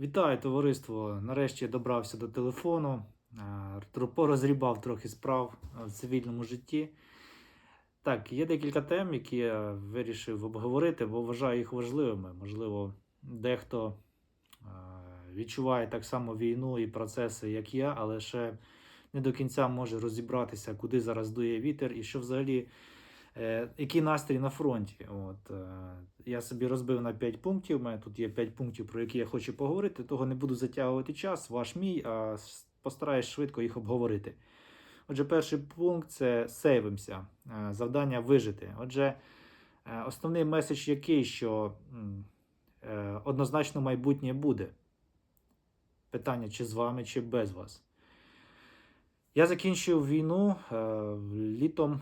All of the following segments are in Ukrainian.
Вітаю, товариство! Нарешті я добрався до телефону, е, порозрібав трохи справ е, в цивільному житті. Так, є декілька тем, які я вирішив обговорити, бо вважаю їх важливими. Можливо, дехто е, відчуває так само війну і процеси, як я, але ще не до кінця може розібратися, куди зараз дує вітер і що взагалі. Який настрій на фронті? От, е, я собі розбив на 5 пунктів. У мене тут є 5 пунктів, про які я хочу поговорити. Того не буду затягувати час, ваш мій, а постараюсь швидко їх обговорити. Отже, перший пункт це сейвимося, е, завдання вижити. Отже, е, основний меседж який, що е, однозначно майбутнє буде. Питання, чи з вами, чи без вас. Я закінчив війну е, літом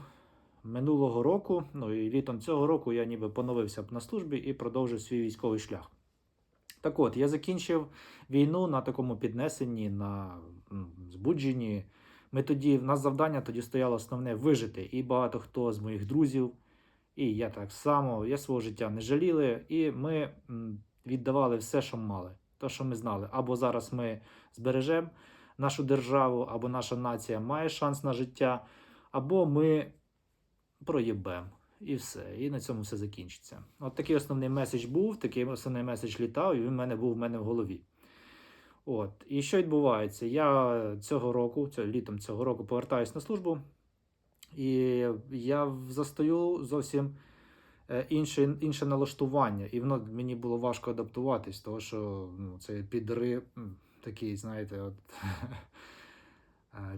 минулого року, ну і літом цього року я ніби поновився на службі і продовжив свій військовий шлях. Так от, я закінчив війну на такому піднесенні, на збудженні. Ми тоді, в нас завдання тоді стояло основне вижити. І багато хто з моїх друзів, і я так само, я свого життя не жаліли, і ми віддавали все, що мали, те, що ми знали. Або зараз ми збережемо нашу державу, або наша нація має шанс на життя, або ми проїбем. І все. І на цьому все закінчиться. От такий основний меседж був, такий основний меседж літав, і він в мене був в мене в голові. От. І що відбувається? Я цього року, цього, літом цього року, повертаюся на службу, і я застаю зовсім е, інше, інше налаштування. І воно мені було важко адаптуватись, тому що ну, це підрив, такий, знаєте, от,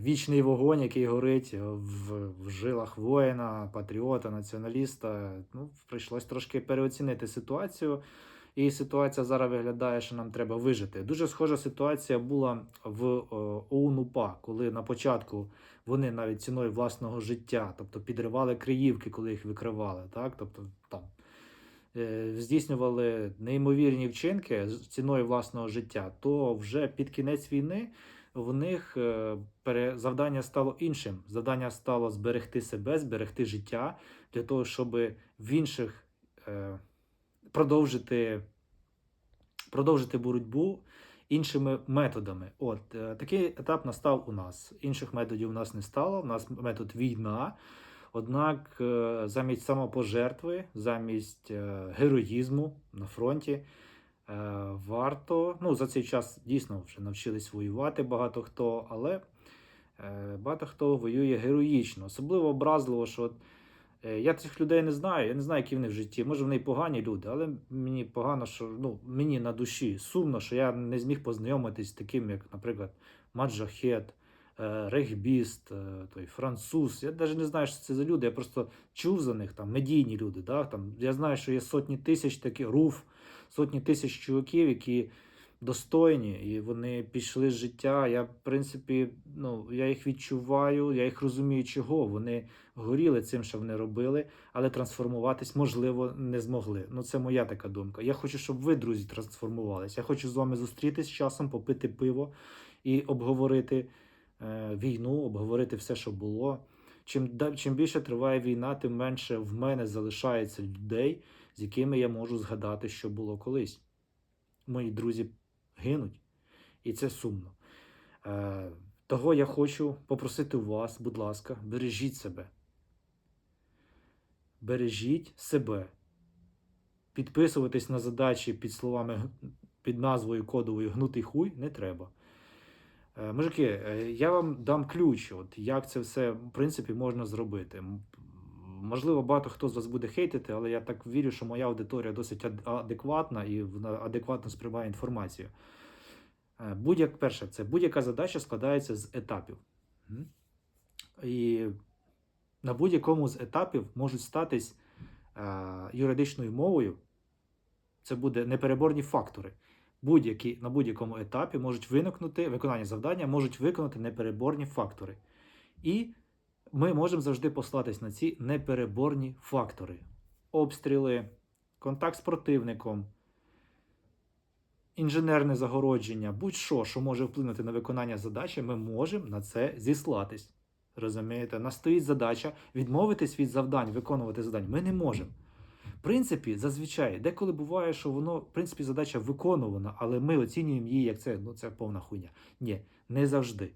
вічний вогонь, який горить в, в жилах воїна, патріота, націоналіста. Ну, прийшлось трошки переоцінити ситуацію. І ситуація зараз виглядає, що нам треба вижити. Дуже схожа ситуація була в е, ОУН-УПА, коли на початку вони навіть ціною власного життя, тобто підривали криївки, коли їх викривали, так? Тобто там е, здійснювали неймовірні вчинки ціною власного життя, то вже під кінець війни в них е, завдання стало іншим. Завдання стало зберегти себе, зберегти життя для того, щоб в інших е, продовжити, продовжити боротьбу іншими методами. От е, такий етап настав у нас. Інших методів у нас не стало. У нас метод війна. Однак, замість самопожертви, замість героїзму на фронті, варто. Ну, за цей час дійсно вже навчились воювати багато хто, але е, багато хто воює героїчно. Особливо образливо, що от, е, я цих людей не знаю, я не знаю, які вони в житті. Може, вони погані люди, але мені погано, що ну, мені на душі сумно, що я не зміг познайомитись з таким, як, наприклад, Маджахет, е, регбіст, е, той француз. Я навіть не знаю, що це за люди. Я просто чув за них там медійні люди. Да? Там, я знаю, що є сотні тисяч таких руф, сотні тисяч чуваків, які достойні, і вони пішли з життя. Я, в принципі, ну, я їх відчуваю, я їх розумію, чого. Вони горіли цим, що вони робили, але трансформуватись, можливо, не змогли. Ну, це моя така думка. Я хочу, щоб ви, друзі, трансформувалися. Я хочу з вами зустрітись часом, попити пиво і обговорити е, війну, обговорити все, що було. Чим, чим більше триває війна, тим менше в мене залишається людей, з якими я можу згадати, що було колись. Мої друзі гинуть, і це сумно. Е, того я хочу попросити вас, будь ласка, бережіть себе. Бережіть себе. Підписуватись на задачі під словами під назвою кодовою гнутий хуй не треба. Е, Мужики, е, я вам дам ключ, от як це все в принципі можна зробити. Можливо, багато хто з вас буде хейтити, але я так вірю, що моя аудиторія досить адекватна і вона адекватно сприймає інформацію. Е, Будь-як перше, це будь-яка задача складається з етапів. І на будь-якому з етапів можуть статись е, юридичною мовою. Це буде непереборні фактори. Будь-які на будь-якому етапі можуть виникнути виконання завдання, можуть виконати непереборні фактори. І ми можемо завжди послатись на ці непереборні фактори: обстріли, контакт з противником, інженерне загородження, будь-що, що може вплинути на виконання задачі, ми можемо на це зіслатись. Розумієте? Нас стоїть задача відмовитись від завдань, виконувати завдань. Ми не можемо. В принципі, зазвичай, деколи буває, що воно, в принципі, задача виконувана, але ми оцінюємо її як це, ну, це повна хуйня. Ні, не завжди.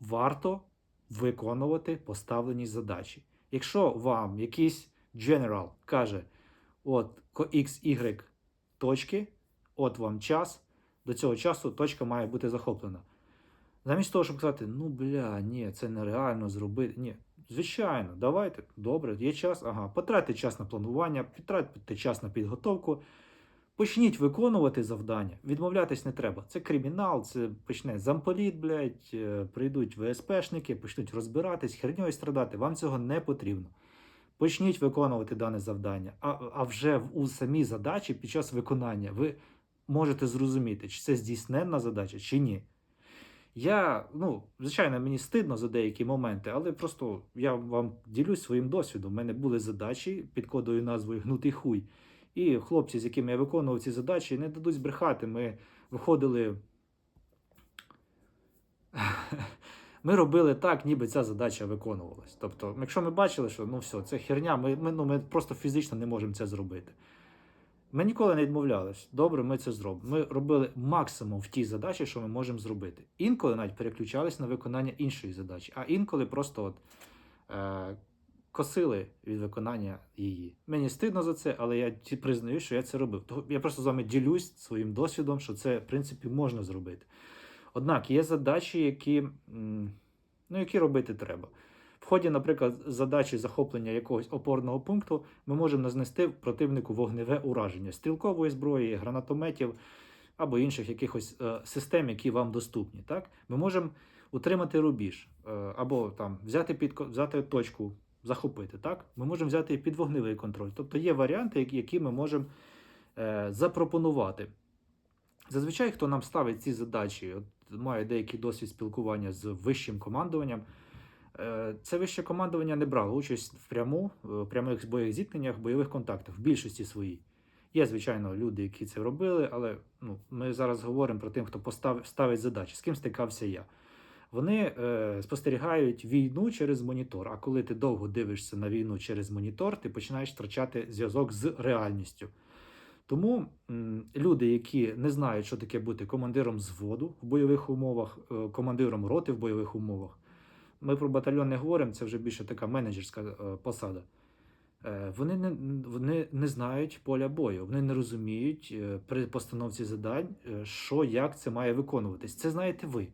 Варто виконувати поставлені задачі. Якщо вам якийсь general каже, от ко- X, Y точки, от вам час, до цього часу точка має бути захоплена. Замість того, щоб сказати, ну бля, ні, це нереально зробити. Ні, звичайно, давайте, добре, є час, ага, потратьте час на планування, потратьте час на підготовку. Почніть виконувати завдання. Відмовлятись не треба. Це кримінал, це почне замполіт, блядь, е, прийдуть ВСПшники, почнуть розбиратись, херньою страдати. Вам цього не потрібно. Почніть виконувати дане завдання. А, а вже у самій задачі під час виконання ви можете зрозуміти, чи це здійсненна задача, чи ні. Я, ну, звичайно, мені стидно за деякі моменти, але просто я вам ділюсь своїм досвідом. У мене були задачі під кодовою назвою Гнутий хуй. І хлопці, з якими я виконував ці задачі, не дадуть збрехати. Ми виходили. Ми робили так, ніби ця задача виконувалась. Тобто, якщо ми бачили, що ну все, це херня, ми, ми, ну, ми просто фізично не можемо це зробити. Ми ніколи не відмовлялись. Добре, ми це зробимо. Ми робили максимум в тій задачі, що ми можемо зробити. Інколи навіть переключались на виконання іншої задачі, а інколи просто от, е, косили від виконання її. Мені стидно за це, але я признаю, що я це робив. Того- Я просто з вами ділюсь своїм досвідом, що це, в принципі, можна зробити. Однак є задачі, які, ну, які робити треба. В ході, наприклад, задачі захоплення якогось опорного пункту ми можемо назнести противнику вогневе ураження стрілкової зброї, гранатометів або інших якихось е, систем, які вам доступні. Так? Ми можемо утримати рубіж, е, або там взяти під взяти точку, захопити. Так? Ми можемо взяти і під вогневий контроль. Тобто є варіанти, які, ми можемо е, запропонувати. Зазвичай, хто нам ставить ці задачі, от, має деякий досвід спілкування з вищим командуванням. Е, Це вище командування не брало участь в пряму, в прямих бойових зіткненнях, бойових контактах в більшості своїй. Є, звичайно, люди, які це робили, але ну, ми зараз говоримо про тим, хто постав, ставить задачі, з ким стикався я. Вони е, спостерігають війну через монітор. А коли ти довго дивишся на війну через монітор, ти починаєш втрачати зв'язок з реальністю. Тому м, люди, які не знають, що таке бути командиром взводу в бойових умовах, е, командиром роти в бойових умовах, ми про батальйон не говоримо, це вже більше така менеджерська е, посада. Е, Вони не, вони не знають поля бою, вони не розуміють е, при постановці завдань, е, що як це має виконуватись. Це знаєте ви.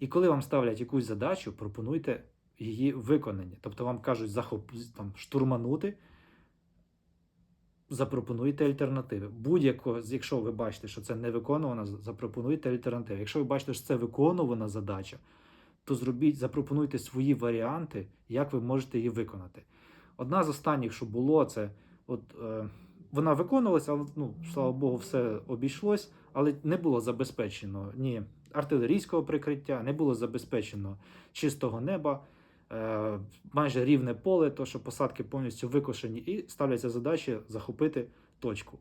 І коли вам ставлять якусь задачу, пропонуйте її виконання. Тобто вам кажуть захоп, там, штурманути, запропонуйте альтернативи. Будь-яко, якщо ви бачите, що це не виконувана, запропонуйте альтернативи. Якщо ви бачите, що це виконувана задача, то зробіть, запропонуйте свої варіанти, як ви можете її виконати. Одна з останніх, що було, це от е, вона виконувалася, але ну, слава Богу, все обійшлось, але не було забезпечено ні артилерійського прикриття, не було забезпечено чистого неба, е, майже рівне поле, то що посадки повністю викошені, і ставляться задачі захопити точку.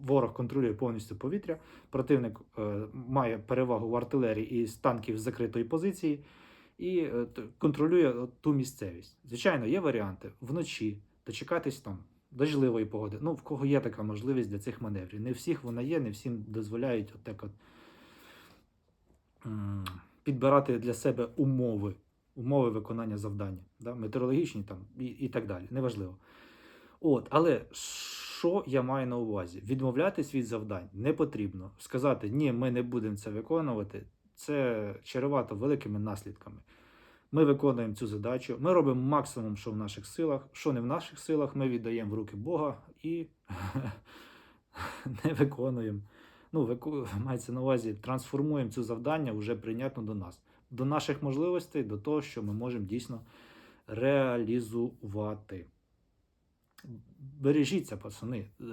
Ворог контролює повністю повітря, противник е, має перевагу в артилерії і з танків з закритої позиції, і е, контролює ту місцевість. Звичайно, є варіанти вночі дочекатись там дождливої погоди. Ну, в кого є така можливість для цих маневрів. Не всіх вона є, не всім дозволяють от от, підбирати для себе умови, умови виконання завдання, да? метеорологічні там і, і так далі. Неважливо. От, але що я маю на увазі? Відмовлятись від завдань не потрібно. Сказати, ні, ми не будемо це виконувати, це чаревато великими наслідками. Ми виконуємо цю задачу, ми робимо максимум, що в наших силах, що не в наших силах, ми віддаємо в руки Бога і не виконуємо. Ну, вику... мається на увазі, трансформуємо цю завдання вже прийнятно до нас, до наших можливостей, до того, що ми можемо дійсно реалізувати. Бережіться, пацани. Е,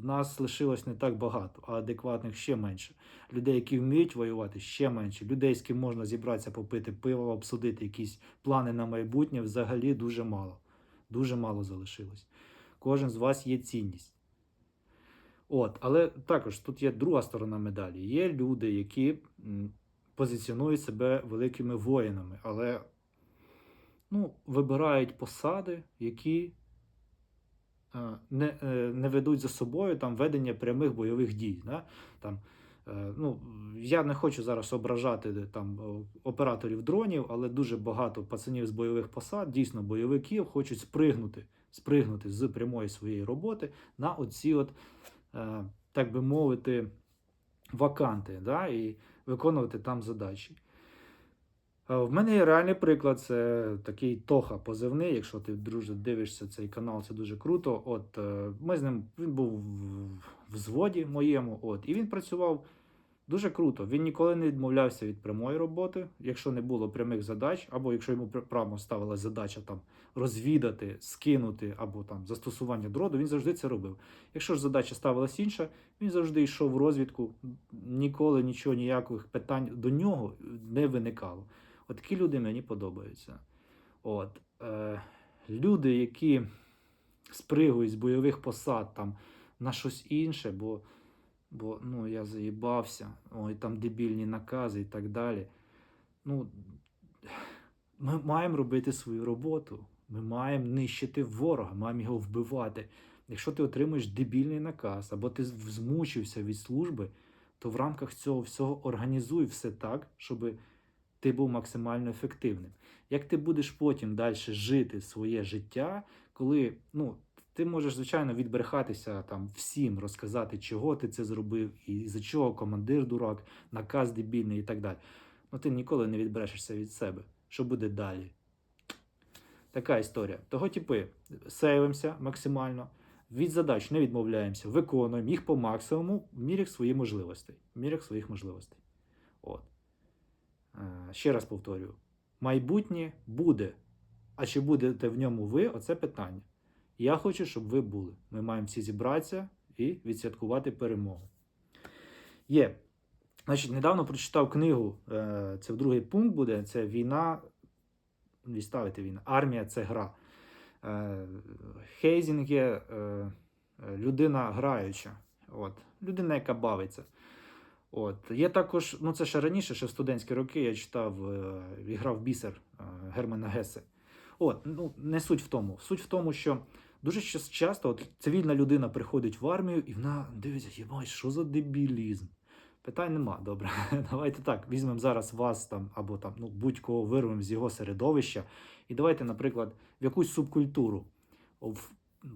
В нас лишилось не так багато, а адекватних ще менше. Людей, які вміють воювати, ще менше. Людей, з ким можна зібратися, попити пиво, обсудити якісь плани на майбутнє, взагалі дуже мало. Дуже мало залишилось. Кожен з вас є цінність. От, але також тут є друга сторона медалі. Є люди, які позиціонують себе великими воїнами, але ну, вибирають посади, які не, е, не ведуть за собою там ведення прямих бойових дій. Да? Там, е, ну, я не хочу зараз ображати там операторів дронів, але дуже багато пацанів з бойових посад, дійсно бойовиків, хочуть спригнути, спригнути з прямої своєї роботи на оці, от, е, так би мовити, ваканти, да? і виконувати там задачі. В мене є реальний приклад, це такий Тоха позивний. Якщо ти друже дивишся цей канал, це дуже круто. От е, ми з ним він був в взводі моєму, от, і він працював дуже круто. Він ніколи не відмовлявся від прямої роботи, якщо не було прямих задач, або якщо йому пр- прямо ставилась задача там розвідати, скинути або там застосування дроду, він завжди це робив. Якщо ж задача ставилась інша, він завжди йшов в розвідку, ніколи нічого, ніяких питань до нього не виникало. Такі люди мені подобаються. От, е, люди, які спригують з бойових посад там, на щось інше, бо, бо ну, я заїбався, ой, там дебільні накази і так далі. Ну, ми маємо робити свою роботу. Ми маємо нищити ворога, маємо його вбивати. Якщо ти отримуєш дебільний наказ, або ти змучився від служби, то в рамках цього всього організуй все так, щоб ти був максимально ефективним. Як ти будеш потім далі жити своє життя, коли ну, ти можеш, звичайно, відбрехатися там всім, розказати, чого ти це зробив, і за чого командир дурак, наказ дебільний і так далі. Ну ти ніколи не відбрешешся від себе. Що буде далі? Така історія. Того типи сейвимося максимально, від задач не відмовляємося, виконуємо їх по максимуму в мірах своїх можливостей. В мірах своїх можливостей. Е, Ще раз повторюю: майбутнє буде. А чи будете в ньому ви? Оце питання. Я хочу, щоб ви були. Ми маємо всі зібратися і відсвяткувати перемогу. Є. Значить, недавно прочитав книгу. е, Це в другий пункт буде. Це війна. Відставити війна. Армія це гра. Е, Хейзінг є людина граюча. От. Людина, яка бавиться. От. Є також, ну це ще раніше, ще в студентські роки я читав е, і грав бісер е, Германа Гесе. От, ну, не суть в тому. Суть в тому, що дуже часто от, цивільна людина приходить в армію і вона дивиться, єбать, що за дебілізм. Питань нема, добре. Давайте так, візьмемо зараз вас там або там ну, будь-кого вирвемо з його середовища. І давайте, наприклад, в якусь субкультуру.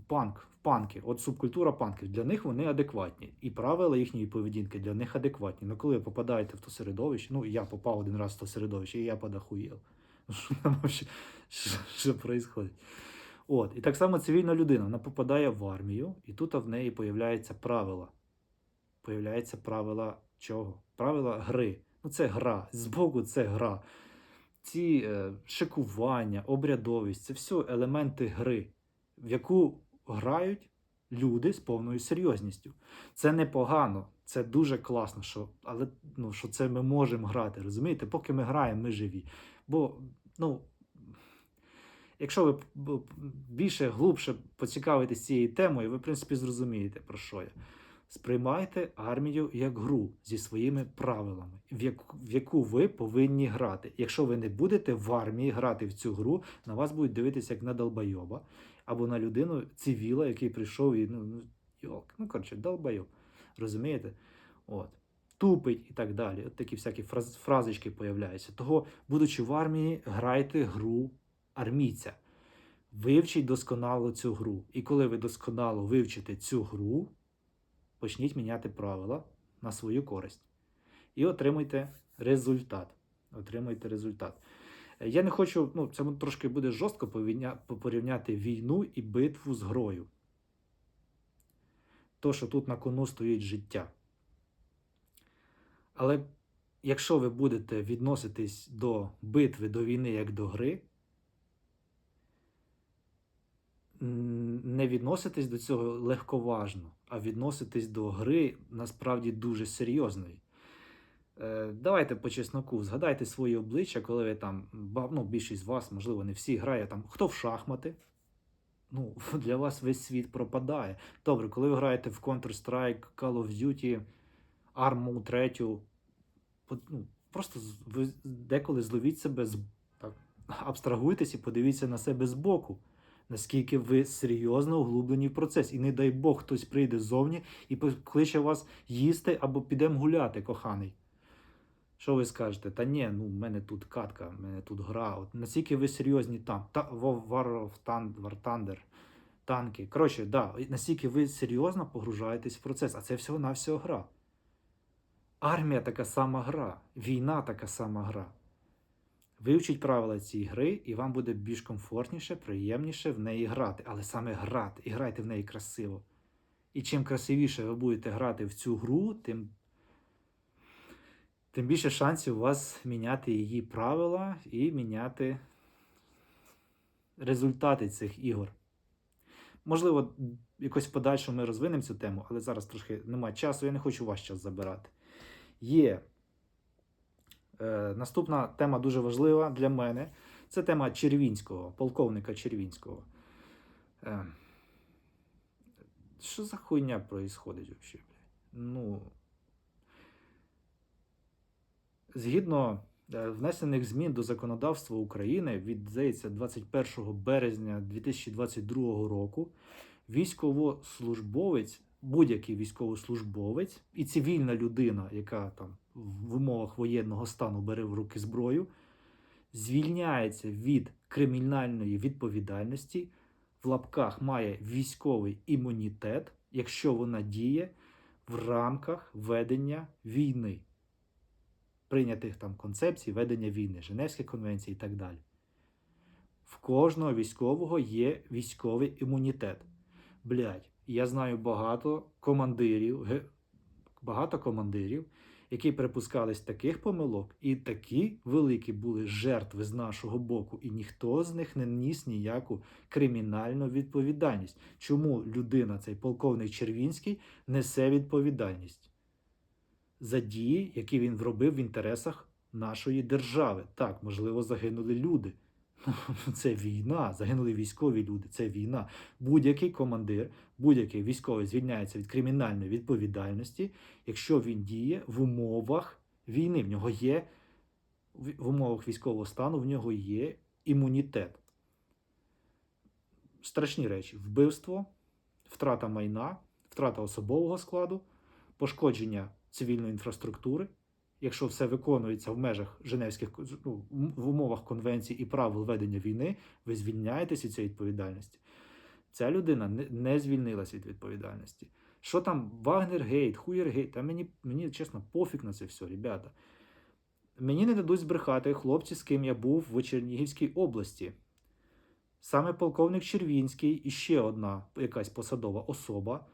Панк, панки, от субкультура панків, для них вони адекватні. І правила їхньої поведінки для них адекватні. Ну коли ви попадаєте в то середовище, ну я попав один раз в то середовище, і я подахуєв. Що там происходить? От, і так само цивільна людина, вона попадає в армію, і тут в неї появляються правила. Появляються правила чого? Правила гри. Ну, це гра. Збоку це гра. Ці е, шикування, обрядовість це все елементи гри, в яку грають люди з повною серйозністю. Це непогано, це дуже класно, що, але ну, що це ми можемо грати. Розумієте? Поки ми граємо, ми живі. Бо, ну, якщо ви більше глубше поцікавитесь цією темою, ви, в принципі, зрозумієте, про що я. Сприймайте армію як гру зі своїми правилами, в яку, ви повинні грати. Якщо ви не будете в армії грати в цю гру, на вас будуть дивитися як на долбойоба або на людину цивіла, який прийшов і ну, ну йолк, ну коротше, долбойоб. Розумієте? От. Тупить і так далі. От такі всякі фраз, фразочки появляються. Того, будучи в армії, грайте гру армійця. Вивчіть досконало цю гру. І коли ви досконало вивчите цю гру, почніть міняти правила на свою користь. І отримуйте результат. Отримуйте результат. Я не хочу, ну, це трошки буде жорстко порівняти війну і битву з грою. То, що тут на кону стоїть життя. Але якщо ви будете відноситись до битви, до війни як до гри, не відноситись до цього легковажно, а відноситись до гри насправді дуже серйозної. Е, Давайте по чесноку, згадайте свої обличчя, коли ви там, ну, більшість з вас, можливо, не всі грає там, хто в шахмати. Ну, для вас весь світ пропадає. Добре, коли ви граєте в Counter-Strike, Call of Duty, Armu 3, ну, просто ви деколи зловіть себе так, абстрагуйтесь і подивіться на себе збоку. наскільки ви серйозно углублені в процес. І не дай Бог, хтось прийде ззовні і покличе вас їсти або підемо гуляти, коханий. Що ви скажете? Та ні, ну в мене тут катка, в мене тут гра. От наскільки ви серйозні там, та War Thunder, танки. Коротше, да, наскільки ви серйозно погружаєтесь в процес, а це всього-навсього гра. Армія така сама гра, війна така сама гра. Вивчіть правила цієї гри, і вам буде більш комфортніше, приємніше в неї грати. Але саме грати, і грайте в неї красиво. І чим красивіше ви будете грати в цю гру, тим, тим більше шансів у вас міняти її правила і міняти результати цих ігор. Можливо, якось в подальшому ми розвинемо цю тему, але зараз трошки немає часу, я не хочу ваш час забирати. Є е, наступна тема дуже важлива для мене. Це тема Червінського, полковника Червінського. Е, що за хуйня происходить взагалі? Ну, згідно е, внесених змін до законодавства України від, здається, 21 березня 2022 року, військовослужбовець, будь-який військовослужбовець і цивільна людина, яка там в умовах воєнного стану бере в руки зброю, звільняється від кримінальної відповідальності, в лапках має військовий імунітет, якщо вона діє в рамках ведення війни, прийнятих там концепцій ведення війни, Женевські конвенції і так далі. В кожного військового є військовий імунітет. Блять, я знаю багато командирів, багато командирів, які припускались таких помилок, і такі великі були жертви з нашого боку, і ніхто з них не ніс ніяку кримінальну відповідальність. Чому людина, цей полковник Червінський, несе відповідальність за дії, які він вробив в інтересах нашої держави? Так, можливо, загинули люди. Це війна, загинули військові люди, це війна. Будь-який командир, будь-який військовий звільняється від кримінальної відповідальності, якщо він діє в умовах війни. В нього є в умовах військового стану, в нього є імунітет. Страшні речі: вбивство, втрата майна, втрата особового складу, пошкодження цивільної інфраструктури. Якщо все виконується в межах Женевських ну, в умовах конвенцій і правил ведення війни, ви звільняєтесь від цієї відповідальності. Ця людина не, звільнилась від відповідальності. Що там Вагнергейт, Хуєргейт, та мені, мені чесно, пофіг на це все, ребята. Мені не дадуть збрехати хлопці, з ким я був в Чернігівській області. Саме полковник Червінський і ще одна якась посадова особа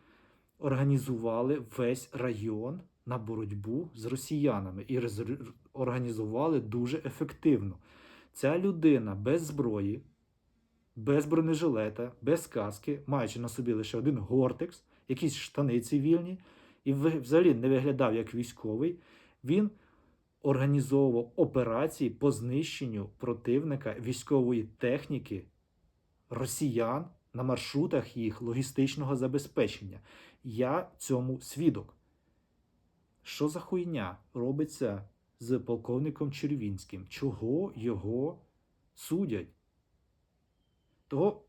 організували весь район на боротьбу з росіянами і організували дуже ефективно. Ця людина без зброї, без бронежилета, без каски, маючи на собі лише один гортекс, якісь штани цивільні, і взагалі не виглядав як військовий, він організовував операції по знищенню противника військової техніки росіян на маршрутах їх логістичного забезпечення. Я цьому свідок. Що за хуйня робиться з полковником Червінським? Чого його судять? Того,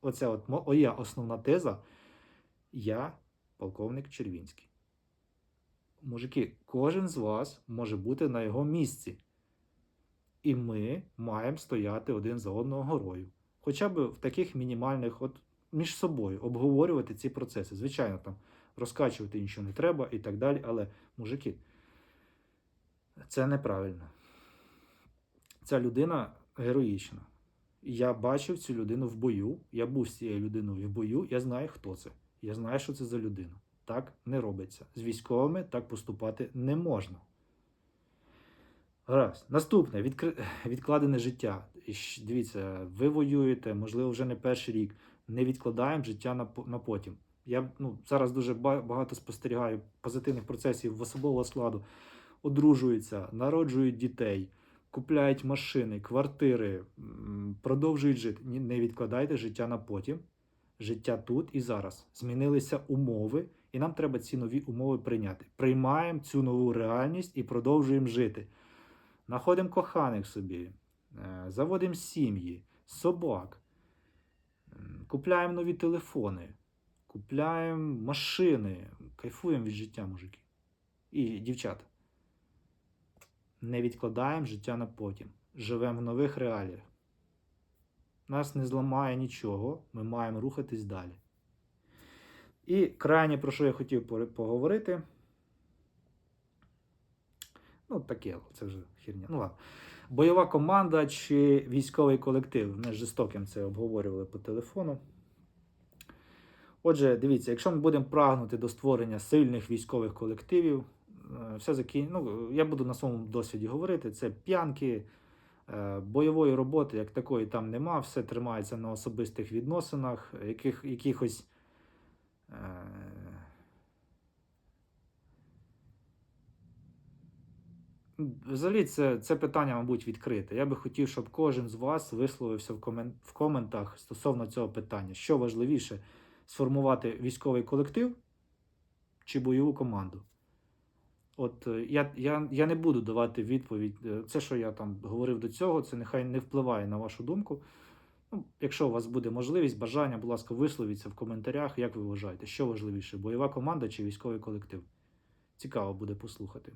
оця от моя основна теза. Я полковник Червінський. Мужики, кожен з вас може бути на його місці. І ми маємо стояти один за одного горою. Хоча б в таких мінімальних, от між собою, обговорювати ці процеси. Звичайно, там розкачувати нічого не треба і так далі. Але, мужики, це неправильно. Ця людина героїчна. Я бачив цю людину в бою. Я був з цією людиною в бою. Я знаю, хто це. Я знаю, що це за людина. Так не робиться. З військовими так поступати не можна. Раз. Наступне відкри... відкладене життя. Дивіться, ви воюєте, можливо, вже не перший рік. Не відкладаємо життя на, на потім. Я ну, зараз дуже багато спостерігаю позитивних процесів в особового складу. Одружуються, народжують дітей, купляють машини, квартири, продовжують жити. Не відкладайте життя на потім. Життя тут і зараз. Змінилися умови, і нам треба ці нові умови прийняти. Приймаємо цю нову реальність і продовжуємо жити. Находимо коханих собі, е, заводимо сім'ї, собак. Купляємо нові телефони, купляємо машини, кайфуємо від життя, мужики. І дівчата. Не відкладаємо життя на потім. Живемо в нових реаліях. Нас не зламає нічого, ми маємо рухатись далі. І крайнє, про що я хотів поговорити. Ну, таке, це вже херня. Ну ладно. Бойова команда чи військовий колектив. Ми з жорстоким це обговорювали по телефону. Отже, дивіться, якщо ми будемо прагнути до створення сильних військових колективів, е, все закін... ну, я буду на своєму досвіді говорити, це п'янки, е, бойової роботи, як такої там нема, все тримається на особистих відносинах, яких, якихось. е, Взагалі, це, це питання, мабуть, відкрите. Я би хотів, щоб кожен з вас висловився в, комен... в коментах стосовно цього питання. Що важливіше сформувати військовий колектив чи бойову команду? От е, я, я, я не буду давати відповідь. Е, Це, що я там говорив до цього, це нехай не впливає на вашу думку. Ну, якщо у вас буде можливість, бажання, будь ласка, висловіться в коментарях, як ви вважаєте, що важливіше, бойова команда чи військовий колектив? Цікаво буде послухати.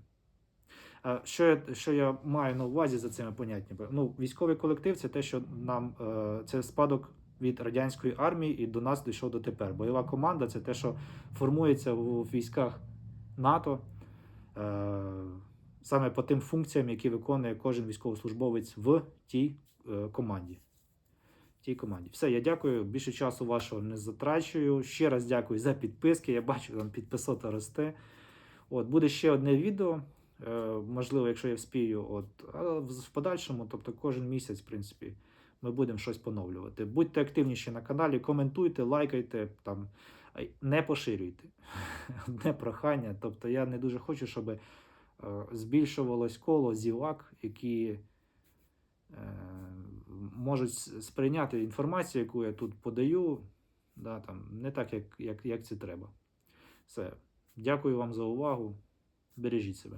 А Що я, що я маю на увазі за цими поняттями? Ну, військовий колектив це те, що нам е, це спадок від радянської армії і до нас дійшов дотепер. Бойова команда це те, що формується в військах НАТО е, саме по тим функціям, які виконує кожен військовослужбовець в тій е, команді. Тій команді. Все, я дякую. Більше часу вашого не затрачую. Ще раз дякую за підписки. Я бачу, там підписота росте. От, буде ще одне відео. Е, можливо, якщо я вспію, от, а в подальшому, тобто кожен місяць, в принципі, ми будемо щось поновлювати. Будьте активніші на каналі, коментуйте, лайкайте, там, не поширюйте. Одне прохання. Тобто я не дуже хочу, щоб е, збільшувалось коло зівак, які е, можуть сприйняти інформацію, яку я тут подаю, да, там, не так, як, як, як це треба. Все. Дякую вам за увагу. Бережіть себе.